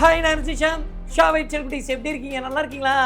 Hi நான் சிஷாம் ஷாவை செல்குட்டிஸ் எப்படி இருக்கீங்க? நல்லா இருக்கீங்களா?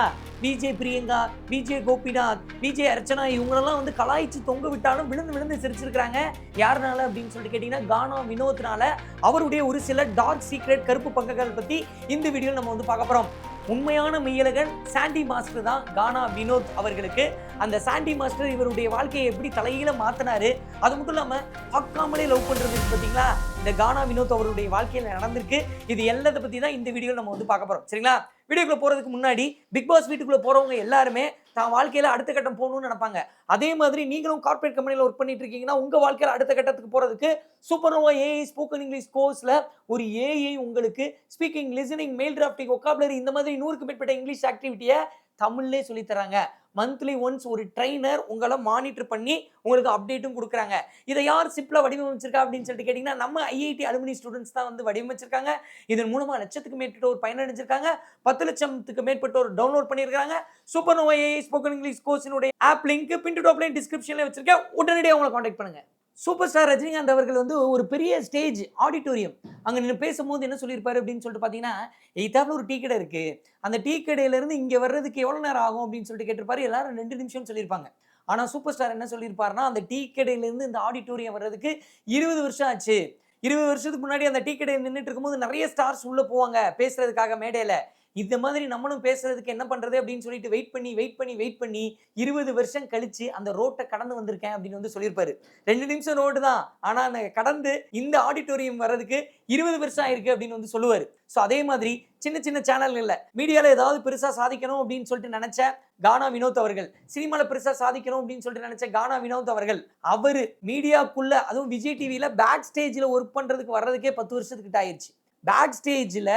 VJ Priyanka VJ Gopinath VJ Archana இவங்களெல்லாம் வந்து கலாய்ச்சி தொங்க விட்டாலும் விழுந்து விழுந்து சிரிச்சிருக்கிறாங்க. யாருனால அப்படின்னு சொல்லிட்டு கேட்டிங்கன்னா கானா வினோத்னால அவருடைய ஒரு சில டார்க் சீக்ரெட் கருப்பு பங்குகள் பற்றி இந்த வீடியோவில் நம்ம வந்து பார்க்க போகிறோம் உண்மையான மெய்யழகன் சாண்டி மாஸ்டர் தான் கானா வினோத் அவர்களுக்கு. அந்த சாண்டி மாஸ்டர் இவருடைய வாழ்க்கையை எப்படி தலையில மாத்தினாரு அது மட்டும் இல்லாமல் பார்க்காமலே லவ் பண்ணுறது பார்த்தீங்களா இந்த கானா வினோத் அவருடைய வாழ்க்கையில் நடந்திருக்கு. இது எல்லாத்தை பற்றி தான் இந்த வீடியோவில் நம்ம வந்து பார்க்க போகிறோம் சரிங்களா? வீடியோக்குள்ளே போகிறதுக்கு முன்னாடி பிக் பாஸ் வீட்டுக்குள்ளே போகிறவங்க எல்லாருமே தான் வாழ்க்கையில் அடுத்த கட்டம் போகணும்னு நினைப்பாங்க. அதே மாதிரி நீங்களும் கார்ப்பரேட் கம்பெனியில் ஒர்க் பண்ணிட்டு இருக்கீங்கன்னா உங்கள் வாழ்க்கையில் அடுத்த கட்டத்துக்கு போறதுக்கு சூப்பர்னோவா ஏஐ ஸ்போக்கன் இங்கிலீஷ் கோர்ஸில் ஒரு ஏஐ உங்களுக்கு speaking listening mail drafting vocabulary இந்த மாதிரி நூறுக்கு மேற்பட்ட இங்கிலீஷ் ஆக்டிவிட்டியை தமிழ்லே சொல்லித்தராங்க மந்த்லி ஒன்ஸ் ஒரு ட்ரைனர் உங்களை மானிட்டர் பண்ணி உங்களுக்கு அப்டேட்டும் கொடுக்குறாங்க. இதை யார் சிம்பிளாக வடிவமைச்சிருக்கா அப்படின்னு சொல்லிட்டு கேட்டிங்கன்னா நம்ம ஐஐடி அலுமினி ஸ்டூடெண்ட்ஸ் தான் வந்து வடிவமைச்சிருக்காங்க. இதன் மூலமாக லட்சத்துக்கு மேற்பட்டோர் பயனடைஞ்சிருக்காங்க. பத்து லட்சத்துக்கு மேற்பட்டோர் டவுன்லோட் பண்ணியிருக்காங்க சூப்பர் நோய் spoken English கோர்ஸினுடைய app link pin top line டிஸ்கிரிப்ஷனில் வச்சிருக்கேன். உடனடியாக உங்களை காண்டாக்ட் பண்ணுங்கள் சூப்பர் ஸ்டார் ரஜினிகாந்த் அவர்கள் வந்து ஒரு பெரிய ஸ்டேஜ் ஆடிட்டோரியம் அங்கே நின்று பேசும்போது என்ன சொல்லியிருப்பாரு அப்படின்னு சொல்லிட்டு பார்த்தீங்கன்னா எய்தாப்பில் ஒரு டீ கடை இருக்கு. அந்த டீ கடையிலேருந்து இங்கே வர்றதுக்கு எவ்வளோ நேரம் ஆகும்? அப்படின்னு சொல்லிட்டு கேட்டிருப்பாரு. எல்லாரும் ரெண்டு நிமிஷம் சொல்லியிருப்பாங்க. ஆனால் சூப்பர் ஸ்டார் என்ன சொல்லியிருப்பாருன்னா அந்த டீ கடையிலேருந்து இந்த ஆடிட்டோரியம் வர்றதுக்கு இருபது வருஷம் ஆச்சு. இருபது வருஷத்துக்கு முன்னாடி அந்த டீ கடையில் நின்றுட்டு இருக்கும்போது நிறைய ஸ்டார்ஸ் உள்ளே போவாங்க பேசுறதுக்காக மேடையில். இந்த மாதிரி நம்மளும் பேசுறதுக்கு என்ன பண்றது அப்படின்னு சொல்லிட்டு வெயிட் பண்ணி வெயிட் பண்ணி வெயிட் பண்ணி இருபது வருஷம் கழிச்சு அந்த ரோட்டை கடந்து வந்திருக்கேன் அப்படின்னு வந்து சொல்லியிருப்பாரு. ரெண்டு நிமிஷம் ரோடு தான். ஆனா அந்த கடந்து இந்த ஆடிட்டோரியம் வர்றதுக்கு இருபது வருஷம் ஆயிருக்கு அப்படின்னு வந்து சொல்லுவாரு. ஸோ அதே மாதிரி சின்ன சின்ன சேனல்கள்ல மீடியால ஏதாவது பெருசா சாதிக்கணும் அப்படின்னு சொல்லிட்டு நினைச்ச கானா வினோத் அவர்கள் சினிமால பெருசா சாதிக்கணும் அப்படின்னு சொல்லிட்டு நினைச்ச கானா வினோத் அவர்கள் அவரு மீடியாக்குள்ள அதுவும் விஜய் டிவியில பேக் ஸ்டேஜ்ல ஒர்க் பண்றதுக்கு வர்றதுக்கே பத்து வருஷத்துக்கிட்ட ஆயிடுச்சு பேக் ஸ்டேஜில்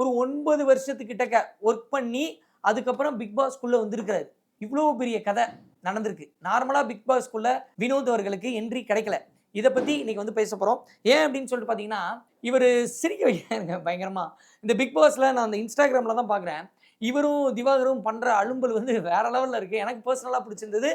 ஒரு ஒன்பது வருஷத்துக்கிட்ட ஒர்க் பண்ணி அதுக்கப்புறம் பிக் பாஸ்க்குள்ள வந்திருக்கிறாரு. இவ்வளோ பெரிய கதை நடந்திருக்கு. நார்மலாக பிக் பாஸ்க்குள்ள வினோத் அவர்களுக்கு என்ட்ரி கிடைக்கல. இதை பற்றி இன்றைக்கி வந்து பேச போகிறோம் ஏன் அப்படின்னு சொல்லிட்டு பார்த்தீங்கன்னா இவர் சிரிக்க வைக்கிறாருங்க பயங்கரமாக இந்த பிக் பாஸில் நான் அந்த இன்ஸ்டாகிராமில் தான் பார்க்குறேன் இவரும் திவாகரும் பண்ணுற அலும்பல் வந்து வேற லெவலில் இருக்குது எனக்கு பர்சனலாக பிடிச்சிருந்தது.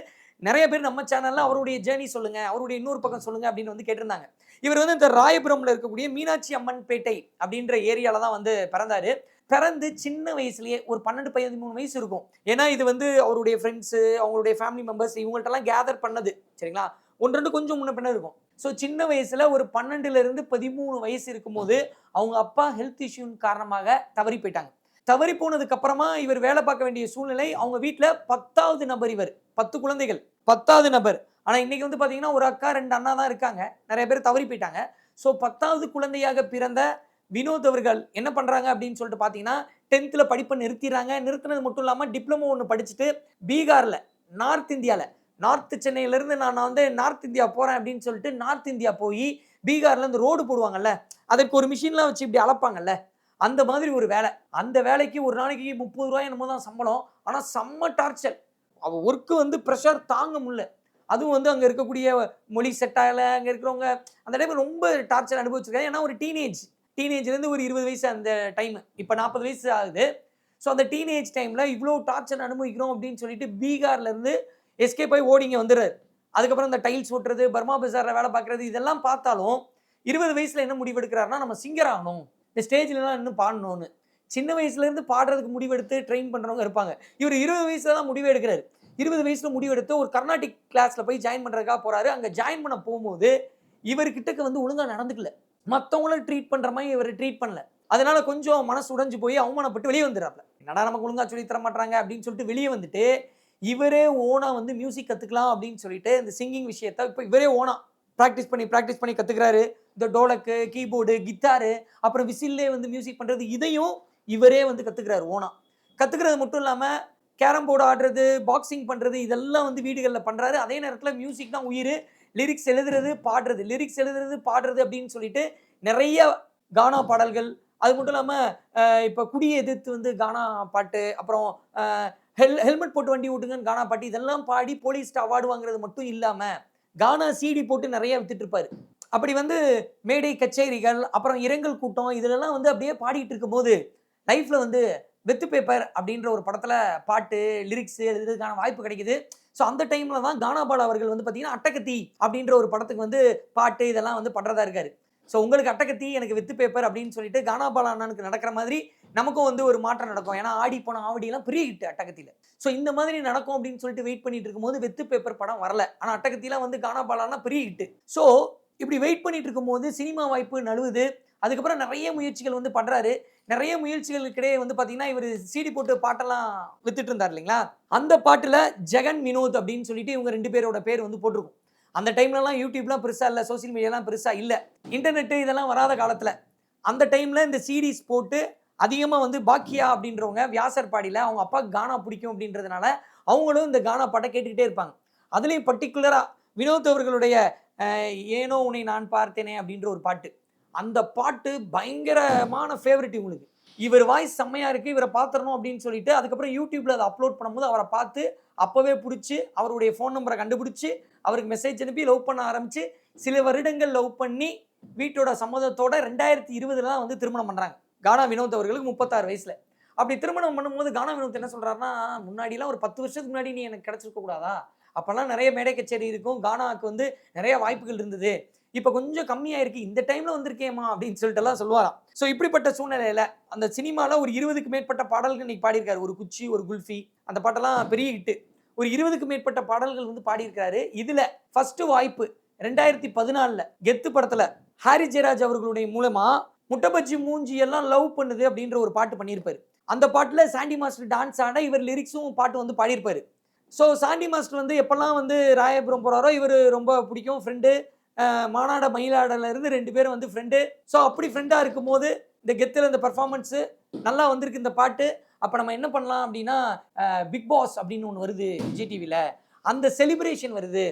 நிறைய பேர் நம்ம சேனலில் அவருடைய ஜேர்னி சொல்லுங்கள் அவருடைய இன்னொரு பக்கம் சொல்லுங்கள் அப்படின்னு வந்து கேட்டிருந்தாங்க. இவர் வந்து இந்த ராயபுரம்ல இருக்கக்கூடிய மீனாட்சி அம்மன் பேட்டை அப்படின்ற ஏரியால தான் வந்து பிறந்தாரு. பிறந்து சின்ன வயசுலயே ஒரு பன்னெண்டு பதிமூணு வயசு இருக்கும். ஏன்னா இது வந்து அவருடைய ஃப்ரெண்ட்ஸு அவங்களுடைய ஃபேமிலி மெம்பர்ஸ் இவங்கள்ட்டலாம் கேதர் பண்ணது. சரிங்களா? ஒன்று ரெண்டு கொஞ்சம் முன்ன பின்ன இருக்கும். ஸோ சின்ன வயசுல ஒரு பன்னெண்டுல இருந்து பதிமூணு வயசு இருக்கும்போது அவங்க அப்பா ஹெல்த் இஷ்யூன் காரணமாக தவறி போயிட்டாங்க. தவறி போனதுக்கு அப்புறமா இவர் வேலை பார்க்க வேண்டிய சூழ்நிலை அவங்க வீட்டில் பத்தாவது நபர் இவர். பத்து குழந்தைகள். பத்தாவது நபர். ஆனால் இன்றைக்கி வந்து பார்த்தீங்கன்னா ஒரு அக்கா ரெண்டு அண்ணா தான் இருக்காங்க. நிறைய பேர் தவறி போயிட்டாங்க. ஸோ பத்தாவது குழந்தையாக பிறந்த வினோத் அவர்கள் என்ன பண்ணுறாங்க அப்படின்னு சொல்லிட்டு பார்த்தீங்கன்னா டென்த்தில் படிப்பை நிறுத்திடுறாங்க. நிறுத்தினது மட்டும் இல்லாமல் டிப்ளமோ ஒன்று படிச்சுட்டு பீகாரில் நார்த் இந்தியாவில் நார்த் சென்னையிலேருந்து நான் வந்து நார்த் இந்தியா போகிறேன் அப்படின்னு சொல்லிட்டு நார்த் இந்தியா போய் பீகாரில் இந்த ரோடு போடுவாங்கல்ல அதுக்கு ஒரு மிஷின்லாம் வச்சு இப்படி அளப்பாங்கல்ல அந்த மாதிரி ஒரு வேலை. அந்த வேலைக்கு ஒரு நாளைக்கு முப்பது ரூபாய் என்னமோ தான் சம்பளம். ஆனால் செம்ம டார்ச்சர் அவள் ஒர்க்கு வந்து ப்ரெஷர் தாங்க முடியல. அதுவும் வந்து அங்கே இருக்கக்கூடிய மொழி செட்டாகல அங்கே இருக்கிறவங்க அந்த டைமில் ரொம்ப டார்ச்சர் அனுபவிச்சிருக்காங்க. ஏன்னா ஒரு டீனேஜ் டீனேஜ்லேருந்து ஒரு இருபது வயசு அந்த டைம் இப்போ நாற்பது வயசு ஆகுது. ஸோ அந்த டீனேஜ் டைமில் இவ்வளோ டார்ச்சர் அனுபவிக்கிறோம் அப்படின்னு சொல்லிட்டு பீகார்லேருந்து எஸ்கே போய் ஓடிங்க வந்துடுறாரு. அதுக்கப்புறம் இந்த டைல்ஸ் ஓட்டுறது பர்மா பஜாரில் வேலை பார்க்குறது இதெல்லாம் பார்த்தாலும் இருபது வயசில் என்ன முடிவெடுக்கிறாருன்னா நம்ம சிங்கர் ஆகணும். இந்த ஸ்டேஜ்லலாம் இன்னும் பாடணும்னு. சின்ன வயசுலேருந்து பாடுறதுக்கு முடிவெடுத்து ட்ரெயின் பண்ணுறவங்க இருப்பாங்க. இவர் இருபது வயசில் தான் முடிவு எடுக்கிறாரு. இருபது வயசுல முடிவெடுத்து ஒரு கர்நாடிக் கிளாஸ்ல போய் ஜாயின் பண்றதுக்காக போறாரு. அங்க ஜாயின் பண்ண போகும்போது இவர்கிட்டக்கு வந்து ஒழுங்கா நடந்துக்கல. மற்றவங்கள ட்ரீட் பண்ற மாதிரி இவர் ட்ரீட் பண்ணல. அதனால கொஞ்சம் மனசு உடைஞ்சு போய் அவமானப்பட்டு வெளியே வந்துடுறாப்ல. என்னடா நமக்கு ஒழுங்கா சொல்லி தர மாட்டாங்க அப்படின்னு சொல்லிட்டு வெளியே வந்துட்டு இவரே ஓனா வந்து மியூசிக் கத்துக்கலாம் அப்படின்னு சொல்லிட்டு இந்த சிங்கிங் விஷயத்த இப்போ இவரே ஓனா ப்ராக்டிஸ் பண்ணி ப்ராக்டிஸ் பண்ணி கத்துக்கிறாரு. இந்த டோலக்கு கீபோர்டு கிட்டாரு அப்புறம் விசில்லே வந்து மியூசிக் பண்றது இதையும் இவரே வந்து கத்துக்கிறாரு ஓனா. கத்துக்கிறது மட்டும் இல்லாம கேரம் போர்டு ஆடுறது பாக்ஸிங் பண்ணுறது இதெல்லாம் வந்து வீடுகளில் பண்ணுறாரு அதே நேரத்தில் மியூசிக் தான் உயிர். லிரிக்ஸ் எழுதுறது பாடுறது. லிரிக்ஸ் எழுதுறது பாடுறது அப்படின்னு சொல்லிட்டு நிறைய கானா பாடல்கள். அது மட்டும் இல்லாமல் இப்போ குடியை எதிர்த்து வந்து கானா பாட்டு அப்புறம் ஹெல் ஹெல்மெட் போட்டு வண்டி ஓட்டுங்கன்னு கானா பாட்டு இதெல்லாம் பாடி போலீஸ்ட்டு அவார்டு வாங்குறது மட்டும் இல்லாமல் கானா சீடி போட்டு நிறைய வித்துட்டு அப்படி வந்து மேடை கச்சேரிகள் அப்புறம் இரங்கல் கூட்டம் இதுலலாம் வந்து அப்படியே பாடிட்டு இருக்கும்போது லைஃப்பில் வந்து வெத்து பேப்பர் அப்படின்ற ஒரு படத்தில் பாட்டு லிரிக்ஸ் எழுதுறதுக்கான வாய்ப்பு கிடைக்குது. ஸோ அந்த டைமில் தான் கானாபால் அவர்கள் வந்து பார்த்தீங்கன்னா அட்டகத்தி அப்படின்ற ஒரு படத்துக்கு வந்து பாட்டு இதெல்லாம் வந்து பண்றதா இருக்காரு. ஸோ உங்களுக்கு அட்டகத்தி எனக்கு வித்து பேப்பர் அப்படின்னு சொல்லிட்டு கானாபாலா அண்ணனுக்கு நடக்கிற மாதிரி நமக்கும் வந்து ஒரு மாற்றம் நடக்கும். ஏன்னா ஆடி போன ஆவடியெல்லாம் பெரிய ஹிட் அட்டகத்தியில். ஸோ இந்த மாதிரி நடக்கும் அப்படின்னு சொல்லிட்டு வெயிட் பண்ணிட்டு இருக்கும்போது வெத்து பேப்பர் படம் வரல. ஆனால் அட்டகத்திலாம் வந்து கானாபாலானா பெரிய ஹிட் ஸோ இப்படி வெயிட் பண்ணிட்டு இருக்கும்போது சினிமா வாய்ப்பு நழுவுது. அதுக்கப்புறம் நிறைய முயற்சிகள் வந்து பண்ணுறாரு நிறைய முயற்சிகளுக்கிடையே வந்து பார்த்தீங்கன்னா இவர் சீடி போட்டு பாட்டெல்லாம் வித்துட்டு இருந்தார் இல்லைங்களா? அந்த பாட்டில் ஜெகன் வினோத் அப்படின்னு சொல்லிட்டு இவங்க ரெண்டு பேரோட பேர் வந்து போட்டிருக்கும். அந்த டைம்லலாம் யூடியூப்லாம் பெருசாக இல்லை சோசியல் மீடியாலாம் பெருசாக இல்லை. இன்டர்நெட்டு இதெல்லாம் வராத காலத்தில் அந்த டைமில் இந்த சீடிஸ் போட்டு அதிகமாக வந்து பாக்கியா அப்படின்றவங்க வியாசர் பாடியில் அவங்க அப்பா கானா பிடிக்கும் அப்படின்றதுனால அவங்களும் இந்த கானா பாட்டை கேட்டுக்கிட்டே இருப்பாங்க. அதுலேயும் பர்டிகுலராக வினோத் அவர்களுடைய ஏனோ உன்னை நான் பார்த்தேனே அப்படின்ற ஒரு பாட்டு. அந்த பாட்டு பயங்கரமான ஃபேவரட் இவங்களுக்கு. இவர் வாய்ஸ் செம்மையாக இருக்குது இவரை பார்த்துடணும் அப்படின்னு சொல்லிட்டு அதுக்கப்புறம் யூடியூப்பில் அதை அப்லோட் பண்ணும்போது அவரை பார்த்து அப்போவே பிடிச்சி அவருடைய ஃபோன் நம்பரை கண்டுபிடிச்சி அவருக்கு மெசேஜ் அனுப்பி லவ் பண்ண ஆரம்பித்து சில வருடங்கள் லவ் பண்ணி வீட்டோட சம்மதத்தோட ரெண்டாயிரத்தி இருபதுல தான் வந்து திருமணம் பண்ணுறாங்க கானா வினோத் அவர்களுக்கு முப்பத்தாறு வயசில். அப்படி திருமணம் பண்ணும்போது கானா வினோத் என்ன சொல்கிறாருன்னா முன்னாடிலாம் ஒரு பத்து வருஷத்துக்கு முன்னாடி நீ எனக்கு கிடச்சிருக்க கூடாதா? அப்போல்லாம் நிறைய மேடை கச்சேரி இருக்கும். கானாவுக்கு வந்து நிறைய வாய்ப்புகள் இருந்தது. இப்போ கொஞ்சம் கம்மியாக இருக்கு இந்த டைமில் வந்திருக்கேம்மா அப்படின்னு சொல்லிட்டு எல்லாம் சொல்லுவாராம். ஸோ இப்படிப்பட்ட சூழ்நிலையில் அந்த சினிமாவில் ஒரு இருபதுக்கு மேற்பட்ட பாடல்கள் இன்னைக்கு பாடியிருக்காரு. ஒரு குச்சி ஒரு குல்ஃபி அந்த பாட்டெல்லாம் பெரிய ஹிட்டு ஒரு இருபதுக்கு மேற்பட்ட பாடல்கள் வந்து பாடியிருக்காரு. இதில் ஃபஸ்ட்டு வாய்ப்பு ரெண்டாயிரத்தி பதினாலில் கெத்து படத்தில் ஹாரி ஜெயராஜ் அவர்களுடைய மூலமாக முட்டபஜ்ஜி மூஞ்சி எல்லாம் லவ் பண்ணுது அப்படின்ற ஒரு பாட்டு பண்ணியிருப்பார். அந்த பாட்டில் சாண்டி மாஸ்டர் டான்ஸ் ஆட இவர் லிரிக்ஸும் பாட்டு வந்து பாடியிருப்பார். ஸோ சாண்டி மாஸ்டர் வந்து எப்போல்லாம் வந்து ராயபுரம் போகிறாரோ இவர் ரொம்ப பிடிக்கும். ஃப்ரெண்டு மானாட மயிலாடல இருந்து ரெண்டு பேரும் வந்து ஃப்ரெண்டு ஸோ அப்படி ஃப்ரெண்டாக இருக்கும்போது இந்த கெத்தில் இந்த பர்ஃபார்மன்ஸு நல்லா வந்திருக்கு இந்த பாட்டு. அப்போ நம்ம என்ன பண்ணலாம் அப்படின்னா பிக் பாஸ் அப்படின்னு ஒன்று வருது விஜய் டிவியில் அந்த செலிப்ரேஷன் வருது.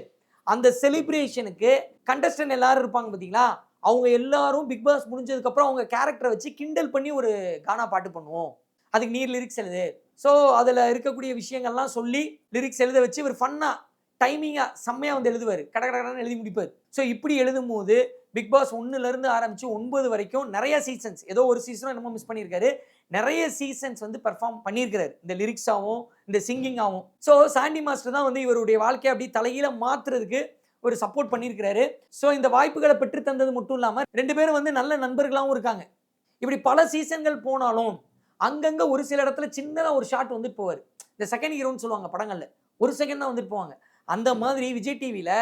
அந்த செலிப்ரேஷனுக்கு கண்டஸ்டன்ட் எல்லாரும் இருப்பாங்க பார்த்தீங்களா அவங்க எல்லாரும் பிக் பாஸ் முடிஞ்சதுக்கப்புறம் அவங்க கேரக்டரை வச்சு கிண்டல் பண்ணி ஒரு கானா பாட்டு பண்ணுவோம். அதுக்கு நீர் லிரிக்ஸ் எழுது. ஸோ அதில் இருக்கக்கூடிய விஷயங்கள்லாம் சொல்லி லிரிக்ஸ் எழுத வச்சு இவர் ஃபன்னாக டைமிங்காக செம்மையாக வந்து எழுதுவார். கட கடகடன்னு எழுதி முடிப்பார். ஸோ இப்படி எழுதும் போது பிக் பாஸ் ஒன்றுலேருந்து ஆரம்பித்து ஒன்பது வரைக்கும் நிறைய சீசன்ஸ் ஏதோ ஒரு சீசனும் என்னமோ மிஸ் பண்ணியிருக்காரு. நிறைய சீசன்ஸ் வந்து பெர்ஃபார்ம் பண்ணியிருக்கிறார். இந்த லிரிக்ஸாகவும் இந்த சிங்கிங்காகவும் ஸோ சாண்டி மாஸ்டர் தான் வந்து இவருடைய வாழ்க்கையை அப்படி தலையில மாற்றுறதுக்கு ஒரு சப்போர்ட் பண்ணியிருக்கிறாரு. ஸோ இந்த வாய்ப்புகளை பெற்று தந்தது மட்டும் இல்லாமல் ரெண்டு பேரும் வந்து நல்ல நண்பர்களாகவும் இருக்காங்க. இப்படி பல சீசன்கள் போனாலும் அங்கங்கே ஒரு சில இடத்துல சின்னதாக ஒரு ஷாட் வந்துட்டு போவார். இந்த செகண்ட் ஹீரோன்னு சொல்லுவாங்க படங்களில். ஒரு செகண்ட் தான் வந்துட்டு போவாங்க. அந்த மாதிரி விஜய் டிவியில்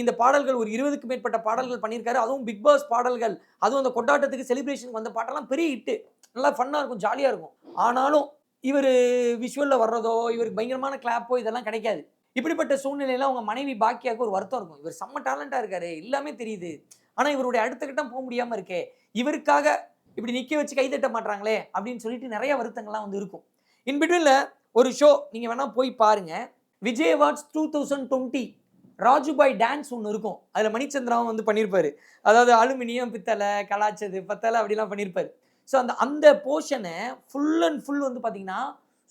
இந்த பாடல்கள் ஒரு இருபதுக்கு மேற்பட்ட பாடல்கள் பண்ணியிருக்காரு. அதுவும் பிக் பாஸ் பாடல்கள். அதுவும் அந்த கொண்டாட்டத்துக்கு செலிப்ரேஷனுக்கு வந்த பாட்டெல்லாம் பெரிய ஹிட்டு நல்லா ஃபன்னாக இருக்கும் ஜாலியாக இருக்கும். ஆனாலும் இவர் விஷுவலில் வர்றதோ இவருக்கு பயங்கரமான கிளாப்போ இதெல்லாம் கிடைக்காது. இப்படிப்பட்ட சூழ்நிலையில் அவங்க மனைவி பாக்கியாவுக்கு ஒரு வருத்தம் இருக்கும். இவர் செம்ம டேலண்டாக இருக்காரு எல்லாமே தெரியுது. ஆனால் இவருடைய அடுத்த கட்டம் போக முடியாமல் இருக்கே இவருக்காக இப்படி நிற்க வச்சு கைதட்ட மாட்டாங்களே அப்படின்னு சொல்லிட்டு நிறைய வருத்தங்கள்லாம் வந்து இருக்கும். இன்பிட்வீனில் ஒரு ஷோ நீங்கள் வேணால் போய் பாருங்கள் Vijay awards two thousand twenty Rajubhai dance ஒன்று இருக்கும். அதில் மணிச்சந்திராவும் வந்து பண்ணியிருப்பாரு அதாவது அலுமினியம் பித்தளை கலாச்சது பத்தலை அப்படிலாம் பண்ணியிருப்பார் ஸோ அந்த அந்த போர்ஷனை ஃபுல் அண்ட் ஃபுல் வந்து பார்த்தீங்கன்னா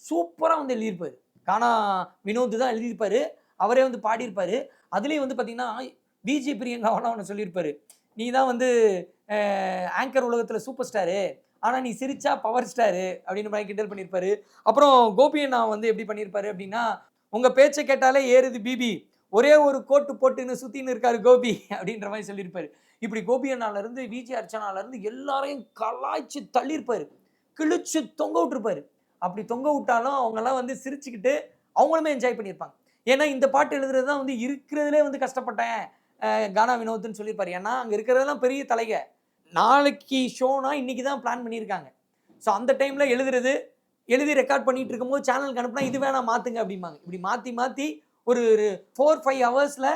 சூப்பராக வந்து எழுதியிருப்பாரு. கானா வினோத் தான் எழுதியிருப்பாரு. அவரே வந்து பாடியிருப்பார். அதுலேயும் வந்து பார்த்தீங்கன்னா விஜய் பிரியங்காவெல்லாம் ஒன்று சொல்லியிருப்பார். நீ தான் வந்து ஆங்கர் உலகத்தில் சூப்பர் ஸ்டாரு ஆனால் நீ சிரிச்சா பவர் ஸ்டாரு அப்படின்னு மாதிரி கிண்டல் பண்ணியிருப்பாரு. அப்புறம் கோபி அண்ணா வந்து எப்படி பண்ணியிருப்பாரு அப்படின்னா உங்கள் பேச்சை கேட்டாலே ஏறுது பிபி. ஒரே ஒரு கோட்டு போட்டுன்னு சுற்றின்னு இருக்காரு கோபி அப்படின்ற மாதிரி சொல்லியிருப்பாரு. இப்படி கோபி அண்ணாலேருந்து விஜி அர்ச்சனாலேருந்து எல்லாரையும் கலாய்ச்சி தள்ளியிருப்பார். கிழிச்சு தொங்க விட்டுருப்பாரு. அப்படி தொங்க விட்டாலும் அவங்கெல்லாம் வந்து சிரிச்சுக்கிட்டு அவங்களுமே என்ஜாய் பண்ணியிருப்பாங்க. ஏன்னா இந்த பாட்டு எழுதுறது தான் வந்து இருக்கிறதுலே வந்து கஷ்டப்பட்டேன் கானா வினோத்னு சொல்லியிருப்பார். ஏன்னா அங்கே இருக்கிறதெல்லாம் பெரிய தலைக. நாளைக்கு ஷோனா இன்னைக்கு தான் பிளான் பண்ணியிருக்காங்க. ஸோ அந்த டைமில் எழுதுறது எழுதி ரெக்கார்ட் பண்ணிட்டு இருக்கும்போது சேனலுக்கு அனுப்புனா இது வேணாம் மாற்றுங்க அப்படிம்பாங்க. இப்படி மாற்றி மாற்றி ஒரு ஃபோர் ஃபைவ் ஹவர்ஸில்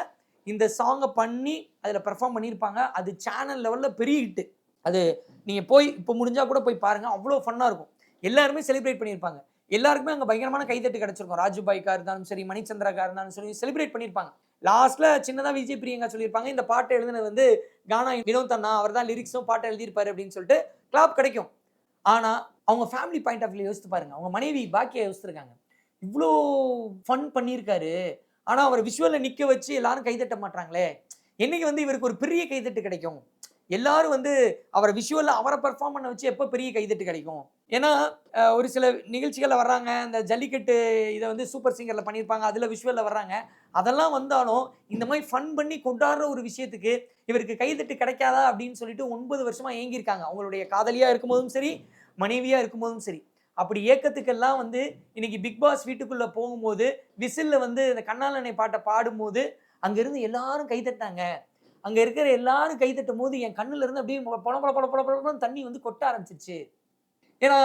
இந்த சாங்கை பண்ணி அதில் பெர்ஃபார்ம் பண்ணியிருப்பாங்க. அது சேனல் லெவலில் பெரிய ஹிட்டு அது நீங்கள் போய் இப்போ முடிஞ்சால் கூட போய் பாருங்கள் அவ்வளோ ஃபன்னாக இருக்கும். எல்லாருமே செலிப்ரேட் பண்ணியிருப்பாங்க. எல்லாருக்குமே அங்கே பயங்கரமான கைதட்டு கிடச்சிருக்கும். ராஜுபாய்க்கா இருந்தாலும் சரி மணிச்சந்திராக்கா இருந்தாலும் சரி செலிப்ரேட் பண்ணியிருப்பாங்க. லாஸ்ட்டில் சின்னதாக விஜய் பிரியங்கா சொல்லியிருப்பாங்க. இந்த பாட்டு எழுதுனது வந்து கானா வினோத் அண்ணா அவர் தான் லிரிக்ஸும் பாட்டை எழுதியிருப்பாரு அப்படின்னு சொல்லிட்டு கிளாப் கிடைக்கும். ஆனால் அவங்க ஃபேமிலி பாயிண்ட் ஆஃப் வியூ யோசித்து பாருங்க. அவங்க மனைவி பாக்கியா யோசிச்சிருக்காங்க இவ்வளோ ஃபன் பண்ணியிருக்காரு. ஆனால் அவர் விஷுவலில் நிற்க வச்சு எல்லாரும் கைதட்ட மாட்டாங்களே என்னைக்கு வந்து இவருக்கு ஒரு பெரிய கைதட்டு கிடைக்கும்? எல்லாரும் வந்து அவரை விஷுவலில் அவரை பெர்ஃபார்ம் பண்ண வச்சு எப்போ பெரிய கைதட்டு கிடைக்கும்? ஏன்னா ஒரு சில நிகழ்ச்சிகளில் வர்றாங்க. இந்த ஜல்லிக்கட்டு இதை வந்து சூப்பர் சிங்கரில் பண்ணியிருப்பாங்க. அதில் விஷுவலில் வர்றாங்க. அதெல்லாம் வந்தாலும் இந்த மாதிரி ஃபன் பண்ணி கொண்டாடுற ஒரு விஷயத்துக்கு இவருக்கு கைதட்டு கிடைக்காதா அப்படின்னு சொல்லிட்டு ஒன்பது வருஷமாக ஏங்கியிருக்காங்க. அவங்களுடைய காதலியாக இருக்கும்போதும் சரி மனைவியாக இருக்கும்போதும் சரி. அப்படி ஏக்கத்துக்கெல்லாம் வந்து இன்னைக்கு பிக் பாஸ் வீட்டுக்குள்ளே போகும்போது விசிலில் வந்து இந்த கண்ணாலனை பாட்டை பாடும்போது அங்கேருந்து எல்லாரும் கைதட்டாங்க அங்கே இருக்கிற எல்லாரும் கைதட்டும் போது என் கண்ணுல இருந்து அப்படியே பொல பொல பொல பொல பொலன்னு தண்ணி வந்து கொட்ட ஆரம்பிச்சிச்சு ஏன்னா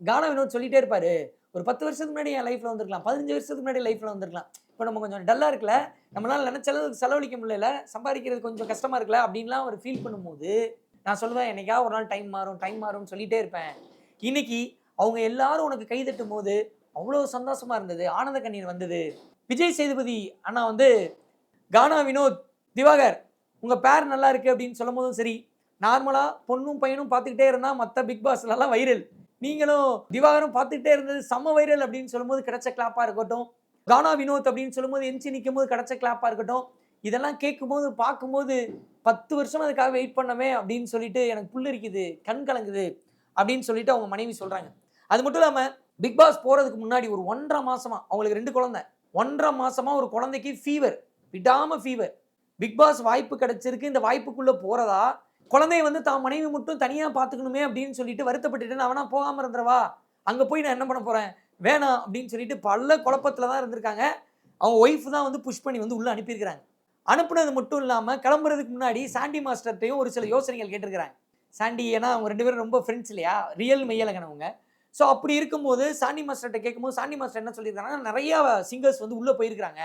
கான வினோத் சொல்லிட்டே இருப்பாரு ஒரு பத்து வருஷத்துக்கு முன்னாடி என் லைஃப்ல வந்திருக்கலாம் பதினஞ்சு வருஷத்துக்கு முன்னாடி லைஃப்ல வந்திருக்கலாம். இப்போ நம்ம கொஞ்சம் டல்லாக இருக்கல நம்மளால் நினைச்ச செலவழிக்க முடியல சம்பாதிக்கிறது கொஞ்சம் கஷ்டமாக இருக்கல அப்படின்லாம் அவர் ஃபீல் பண்ணும்போது நான் சொல்லுவேன் என்னைக்கா ஒரு நாள் டைம் மாறும் டைம் மாறும்னு சொல்லிட்டே இருப்பேன். இன்னைக்கு அவங்க எல்லாரும் உனக்கு கை தட்டும் போது அவ்வளோ சந்தோஷமா இருந்தது ஆனந்த கண்ணீர் வந்தது. விஜய் சேதுபதி அண்ணா வந்து கானா வினோத் திவாகர் உங்கள் பேர் நல்லா இருக்கு அப்படின்னு சொல்லும் போதும் சரி நார்மலாக பொண்ணும் பையனும் பார்த்துக்கிட்டே இருந்தால் மற்ற பிக் பாஸ்லலாம் வைரல் நீங்களும் திவாகரும் பார்த்துக்கிட்டே இருந்தது செம்ம வைரல் அப்படின்னு சொல்லும்போது கிடைச்ச கிளாப்பாக இருக்கட்டும். கானா வினோத் அப்படின்னு சொல்லும்போது எஞ்சி நிற்கும் போது கிடச்ச கிளாப்பாக இருக்கட்டும். இதெல்லாம் கேட்கும்போது பார்க்கும்போது பத்து வருஷம் அதுக்காக வெயிட் பண்ணவே அப்படின்னு சொல்லிட்டு எனக்கு புல்லரிக்குது கண் கலங்குது அப்படின்னு சொல்லிட்டு அவங்க மனைவி சொல்றாங்க. அது மட்டும் இல்லாம பிக் பாஸ் போறதுக்கு முன்னாடி ஒரு ஒன்றரை மாசமா அவங்களுக்கு ரெண்டு குழந்தை. ஒன்றரை மாசமா ஒரு குழந்தைக்கு ஃபீவர் விடாம ஃபீவர் பிக் பாஸ் வாய்ப்பு கிடைச்சிருக்கு இந்த வாய்ப்புக்குள்ள போறதா? குழந்தைய வந்து தான் மனைவி மட்டும் தனியா பாத்துக்கணுமே அப்படின்னு சொல்லிட்டு வருத்தப்பட்டுட்டு நான் வேணா போகாம இருந்துறவா? அங்க போய் நான் என்ன பண்ண போறேன்? வேணாம் அப்படின்னு சொல்லிட்டு பல குழப்பத்துல தான் இருந்திருக்காங்க. அவங்க ஒய்ஃப் தான் வந்து புஷ் பண்ணி வந்து உள்ள அனுப்பியிருக்கிறாங்க. அனுப்புனது மட்டும் இல்லாம கிளம்புறதுக்கு முன்னாடி சாண்டி மாஸ்டர்ட்டையும் ஒரு சில யோசனைகள் கேட்டிருக்கிறாங்க. சாண்டி ஏன்னா அவங்க ரெண்டு பேரும் ரொம்ப ஃப்ரெண்ட்ஸ் இல்லையா? ரியல் மெய்யலகனவங்க ஸோ அப்படி இருக்கும்போது சாண்டி மாஸ்டர்கிட்ட கேட்கும்போது சாண்டி மாஸ்டர் என்ன சொல்லியிருக்காங்கன்னா நிறைய சிங்கர்ஸ் வந்து உள்ளே போயிருக்கிறாங்க.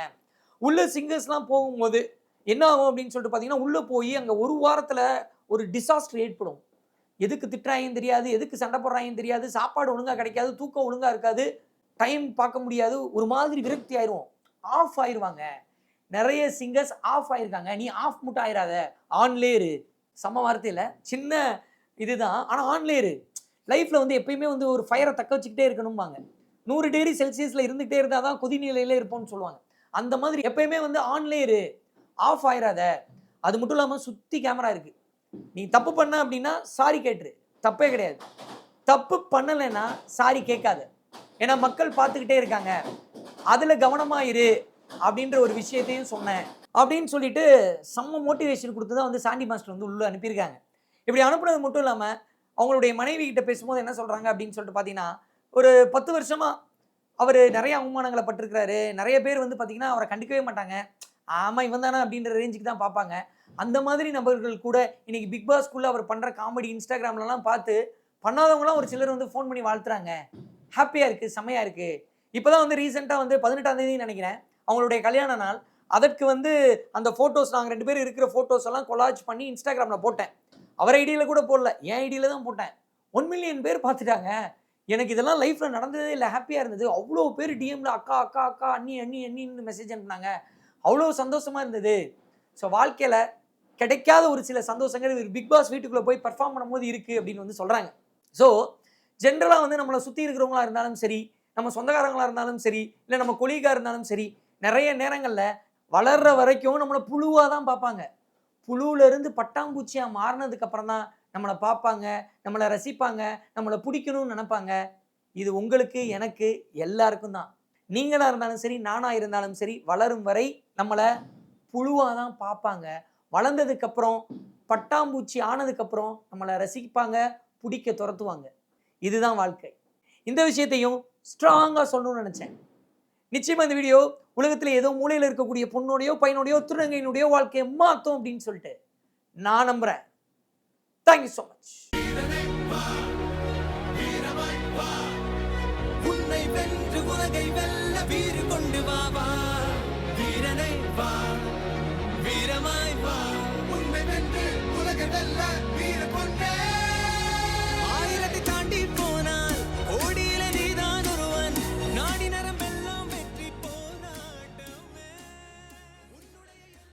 உள்ள சிங்கர்ஸ்லாம் போகும்போது என்ன ஆகும் அப்படின்னு சொல்லிட்டு பார்த்தீங்கன்னா உள்ளே போய் அங்கே ஒரு வாரத்தில் ஒரு டிசாஸ்டர் ஏற்படும். எதுக்கு திட்டுறாங்கன்னு தெரியாது எதுக்கு சண்டை போடுறாங்கன்னு தெரியாது சாப்பாடு ஒழுங்காக கிடைக்காது தூக்கம் ஒழுங்காக இருக்காது டைம் பார்க்க முடியாது ஒரு மாதிரி விரக்தி ஆயிரும். ஆஃப் ஆயிருவாங்க. நிறைய சிங்கர்ஸ் ஆஃப் ஆயிருக்காங்க. நீ ஆஃப் மட்டும் ஆயிராத. ஆன்லேரு சம வார்த்தையில் சின்ன இதுதான். ஆனால் ஆன்லேரு லைஃப்பில் வந்து எப்பயுமே வந்து ஒரு ஃபயரை தக்க வச்சுக்கிட்டே இருக்கணும்பாங்க. நூறு டிகிரி செல்சியஸில் இருந்துகிட்டே இருந்தால் தான் கொதிநிலையில் இருப்போம்னு சொல்லுவாங்க. அந்த மாதிரி எப்பயுமே வந்து ஆன்லேரு ஆஃப் ஆயிராத. அது மட்டும் இல்லாமல் சுற்றி கேமரா இருக்குது நீ தப்பு பண்ண அப்படின்னா சாரி கேட்டுரு. தப்பே கிடையாது. தப்பு பண்ணலைன்னா சாரி கேட்காத. ஏன்னா மக்கள் பார்த்துக்கிட்டே இருக்காங்க. அதில் கவனமாக இரு. அப்படின்ற ஒரு விஷயத்தையும் சொன்னேன். அப்படின்னு சொல்லிட்டு செம்ம மோட்டிவேஷன் கொடுத்து தான் வந்து சாண்டி மாஸ்டர் வந்து உள்ளே அனுப்பியிருக்காங்க. இப்படி அனுப்புனது மட்டும் இல்லாமல் அவங்களுடைய மனைவி கிட்ட பேசும்போது என்ன சொல்கிறாங்க அப்படின்னு சொல்லிட்டு பார்த்தீங்கன்னா ஒரு பத்து வருஷமாக அவர் நிறைய அவமானங்களை பட்டிருக்கிறாரு. நிறைய பேர் வந்து பார்த்தீங்கன்னா அவரை கண்டுக்கவே மாட்டாங்க. ஆமாம் இவன் தானே அப்படின்ற ரேஞ்சுக்கு தான் பார்ப்பாங்க அந்த மாதிரி நபர்கள் கூட இன்னைக்கு பிக் பாஸ்க்குள்ளே அவர் பண்ணுற காமெடி இன்ஸ்டாகிராம்லலாம் பார்த்து பண்ணாதவங்களாம் ஒரு சிலர் வந்து ஃபோன் பண்ணி வாழ்த்துறாங்க. ஹாப்பியாக இருக்குது செம்மையாக இருக்குது இப்போ தான் வந்து ரீசெண்டாக வந்து பதினெட்டாம் தேதி நினைக்கிறேன். அவங்களுடைய கல்யாண நாள். அதற்கு வந்து அந்த ஃபோட்டோஸ் நாங்கள் ரெண்டு பேரும் இருக்கிற ஃபோட்டோஸ் எல்லாம் கொலாஜ் பண்ணி இன்ஸ்டாகிராமில் போட்டேன். அவர் ஐடியில் கூட போடல. என் ஐடியில் தான் போட்டேன். ஒன் மில்லியன் பேர் பார்த்துட்டாங்க. எனக்கு இதெல்லாம் லைஃப்பில் நடந்ததே இல்லை. ஹாப்பியாக இருந்தது. அவ்வளோ பேர் டிஎம்ல அக்கா அக்கா அக்கா அண்ணி அண்ணி அண்ணின்னு மெசேஜ் அனுப்புனாங்க. அவ்வளோ சந்தோஷமாக இருந்தது. ஸோ வாழ்க்கையில் கிடைக்காத ஒரு சில சந்தோஷங்கள் இவர் பிக் பாஸ் வீட்டுக்குள்ளே போய் பர்ஃபார்ம் பண்ணும்போது இருக்குது அப்படின்னு வந்து சொல்கிறாங்க ஸோ ஜென்ரலாக வந்து நம்மளை சுற்றி இருக்கிறவங்களா இருந்தாலும் சரி நம்ம சொந்தக்காரங்களாக இருந்தாலும் சரி இல்லை நம்ம கொலீகாக இருந்தாலும் சரி நிறைய நேரங்களில் வளர்ற வரைக்கும் நம்மளை புழுவாக தான் பார்ப்பாங்க. புழுவிலேருந்து பட்டாம்பூச்சியாக மாறினதுக்கப்புறம் தான் நம்மளை பார்ப்பாங்க நம்மளை ரசிப்பாங்க நம்மளை பிடிக்கணும்னு நினைப்பாங்க. இது உங்களுக்கு எனக்கு எல்லாருக்கும் தான். நீங்களாக இருந்தாலும் சரி நானாக இருந்தாலும் சரி வளரும் வரை நம்மளை புழுவாக தான் பார்ப்பாங்க வளர்ந்ததுக்கப்புறம் பட்டாம்பூச்சி ஆனதுக்கப்புறம் நம்மளை ரசிப்பாங்க பிடிக்க துரத்துவாங்க. இதுதான் வாழ்க்கை. இந்த விஷயத்தையும் ஸ்ட்ராங்காக சொல்லணும்னு நினச்சேன். நிச்சயமா இந்த வீடியோ உலகத்தில் ஏதோ மூலையில் இருக்கக்கூடிய பொண்ணோடையோ பையனோடையோ திருநங்கையினுடைய வாழ்க்கையை மாற்றும் அப்படின்னு சொல்லிட்டு நான் நம்புறேன். தேங்க்யூ ஸோ மச் உன்னை வென்று உலகை வெல்ல